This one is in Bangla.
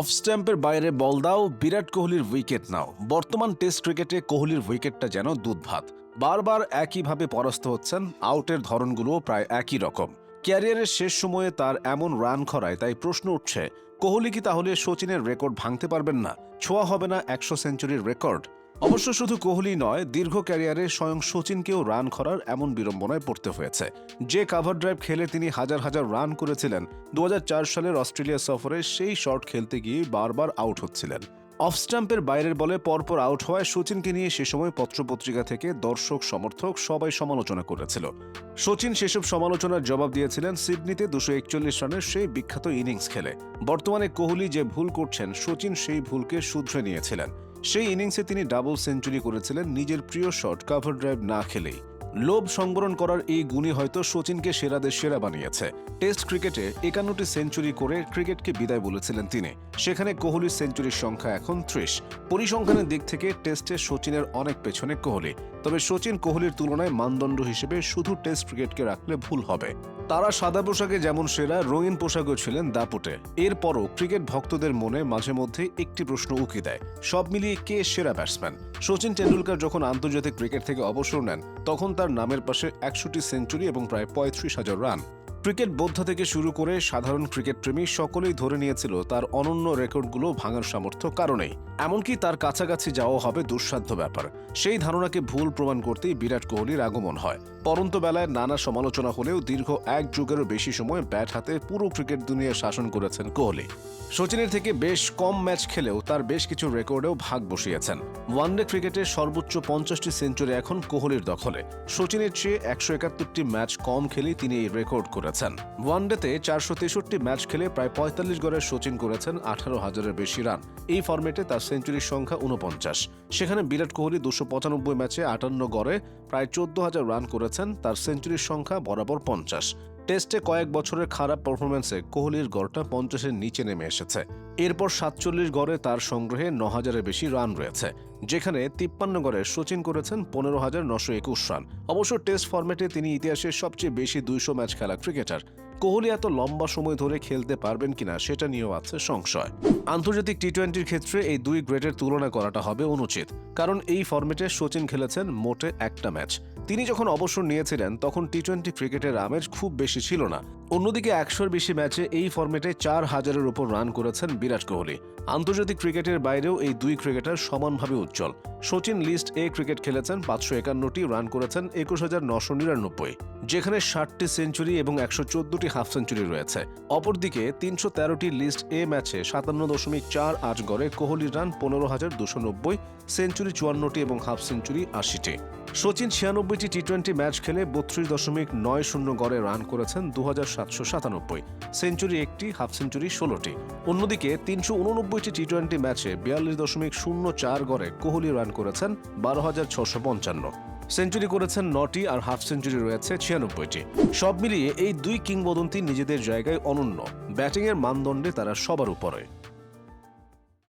অফ স্ট্যাম্পের বাইরে বল দাও, বিরাট কোহলির উইকেট নাও। বর্তমান টেস্ট ক্রিকেটে কোহলির উইকেটটা যেন দুধ ভাত বারবার একইভাবে পরাস্ত হচ্ছেন, আউটের ধরনগুলোও প্রায় একই রকম। ক্যারিয়ারের শেষ সময়ে তার এমন রান খরায়, তাই প্রশ্ন উঠছে, কোহলি কি তাহলে সচিনের রেকর্ড ভাঙতে পারবেন না? ছোঁয়া হবে না একশো সেঞ্চুরির রেকর্ড? অবশ্য শুধু কোহলি নয়, দীর্ঘ ক্যারিয়ারে স্বয়ং সচিনকেও রান করার এমন বিড়ম্বনায় পড়তে হয়েছে। যে কাভার ড্রাইভ খেলে তিনি হাজার হাজার রান করেছিলেন দু হাজার চার সালের অস্ট্রেলিয়া সফরে সেই শট খেলতে গিয়ে বারবার আউট হচ্ছিলেন। অফ স্টাম্পের বাইরের বলে পরপর আউট হওয়ায় সচিনকে নিয়ে সে সময় পত্রপত্রিকা থেকে দর্শক, সমর্থক সবাই সমালোচনা করেছিল। সচিন সেসব সমালোচনার জবাব দিয়েছিলেন সিডনিতে দুশো একচল্লিশ রানের সেই বিখ্যাত ইনিংস খেলে। বর্তমানে কোহলি যে ভুল করছেন, সচিন সেই ভুলকে শুধরে নিয়েছিলেন। সেই ইনিংসে তিনি ডাবল সেঞ্চুরি করেছিলেন, নিজের প্রিয় শট কাভার ড্রাইভ না খেলেই। লোভ সংবরণ করার এই গুণই হয়তো সচিনকে সেরাদের সেরা বানিয়েছে। টেস্ট ক্রিকেটে একান্নটি সেঞ্চুরি করে ক্রিকেটকে বিদায় বলেছিলেন তিনি। সেখানে কোহলির সেঞ্চুরির সংখ্যা এখন ত্রিশ। পরিসংখ্যানের দিক থেকে টেস্টে সচিনের অনেক পেছনে কোহলি। তবে সচিন কোহলির তুলনায় মানদণ্ড হিসেবে শুধু টেস্ট ক্রিকেটকে রাখলে ভুল হবে। তারা সাদা পোশাকে যেমন সেরা, রঙিন পোশাকও ছিলেন দাপুটে। এরপরও ক্রিকেট ভক্তদের মনে মাঝে মধ্যে একটি প্রশ্ন উকি দেয়, সব মিলিয়ে কে সেরা ব্যাটসম্যান সচিন টেন্ডুলকার যখন আন্তর্জাতিক ক্রিকেট থেকে অবসর নেন, তখন তার নামের পাশে একশোটি সেঞ্চুরি এবং প্রায় পঁয়ত্রিশ হাজার রান। ক্রিকেট বোদ্ধা থেকে শুরু করে সাধারণ ক্রিকেট প্রেমী সকলেই ধরে নিয়েছিল তার অনন্য রেকর্ডগুলো ভাঙার সামর্থ্য কারণেই এমনকি তার কাছাকাছি যাওয়া হবে দুঃসাধ্য ব্যাপার। সেই ধারণাকে ভুল প্রমাণ করতেই বিরাট কোহলির আগমন হয়। পরন্ত বেলায় নানা সমালোচনা হলেও দীর্ঘ এক যুগেরও বেশি সময় ব্যাট হাতে পুরো ক্রিকেট দুনিয়া শাসন করেছেন কোহলি। সচিনের থেকে বেশ কম ম্যাচ খেলেও তার বেশ কিছু রেকর্ডেও ভাগ বসিয়েছেন। ওয়ানডে ক্রিকেটের সর্বোচ্চ পঞ্চাশটি সেঞ্চুরি এখন কোহলির দখলে। সচিনের চেয়ে একশো একাত্তরটি ম্যাচ কম খেলেই তিনি এই রেকর্ড করেছেন ওয়ানডেতে চারশো তেষট্টি ম্যাচ খেলে প্রায় পঁয়তাল্লিশ গড়ে সচিন করেছেন আঠারো হাজারের বেশি রান। এই ফরম্যাটে তার সেঞ্চুরির সংখ্যা উনপঞ্চাশ সেখানে বিরাট কোহলি দুশো পঁচানব্বই ম্যাচে আটান্ন গড়ে প্রায় চোদ্দ হাজার রান করেছেন, তার সেঞ্চুরির সংখ্যা বরাবর পঞ্চাশ। টেস্টে কয়েক বছরের খারাপ পারফরমেন্সে কোহলির গড়টা পঞ্চাশের নিচে নেমে এসেছে। এরপর সাতচল্লিশ গড়ে তার সংগ্রহে ন হাজারের বেশি রান রয়েছে, যেখানে তিপ্পান্ন গড়ে সচিন করেছেন পনেরো হাজার নশো একুশ রান অবশ্য টেস্ট ফরম্যাটে তিনি ইতিহাসের সবচেয়ে বেশি দুইশো ম্যাচ খেলা ক্রিকেটার কোহলি এত লম্বা সময় ধরে খেলতে পারবেন কিনা সেটা নিয়েও আছে সংশয়। আন্তর্জাতিক টি টোয়েন্টির ক্ষেত্রে এই দুই গ্রেডের তুলনা করাটা হবে অনুচিত, কারণ এই ফরম্যাটে সচিন খেলেছেন মোটে একটা ম্যাচ। তিনি যখন অবসর নিয়েছিলেন, তখন টি টোয়েন্টি ক্রিকেটের আমেজ খুব বেশি ছিল না। অন্যদিকে একশোর বেশি ম্যাচে এই ফরম্যাটে চার হাজারের উপর রান করেছেন বিরাট কোহলি। আন্তর্জাতিক ক্রিকেটের বাইরেও এই দুই ক্রিকেটার সমানভাবে উজ্জ্বল। সচিন লিস্ট এ ক্রিকেট খেলেছেন, পাঁচশো একান্নটি রান করেছেন, একুশ হাজার নশো নিরানব্বই। যেখানে ষাটটি সেঞ্চুরি এবং একশো চোদ্দটি হাফ সেঞ্চুরি রয়েছে। অপরদিকে তিনশো তেরোটি লিস্ট এ ম্যাচে সাতান্ন দশমিক চার আট গড়ে কোহলির রান পনেরো হাজার দুশো নব্বই, সেঞ্চুরি চুয়ান্নটি এবং হাফ সেঞ্চুরি আশিটি। সচিন ছিয়ানব্বইটি টি টোয়েন্টি ম্যাচ খেলে বত্রিশ দশমিক নয় শূন্য গড়ে রান করেছেন দু হাজার সাতশো সাতানব্বই। সেঞ্চুরি একটি, হাফ সেঞ্চুরি ষোলোটি। অন্যদিকে তিনশো উননব্বইটি টি টোয়েন্টি ম্যাচে বিয়াল্লিশ দশমিক শূন্য চার গড়ে কোহলি রান করেছেন বারো হাজার ছশো পঞ্চান্ন। সেঞ্চুরি করেছেন নটি আর হাফ সেঞ্চুরি রয়েছে ছিয়ানব্বইটি। সব মিলিয়ে এই দুই কিংবদন্তি নিজেদের জায়গায় অনন্য। ব্যাটিংয়ের মানদণ্ডে তারা সবার উপরে।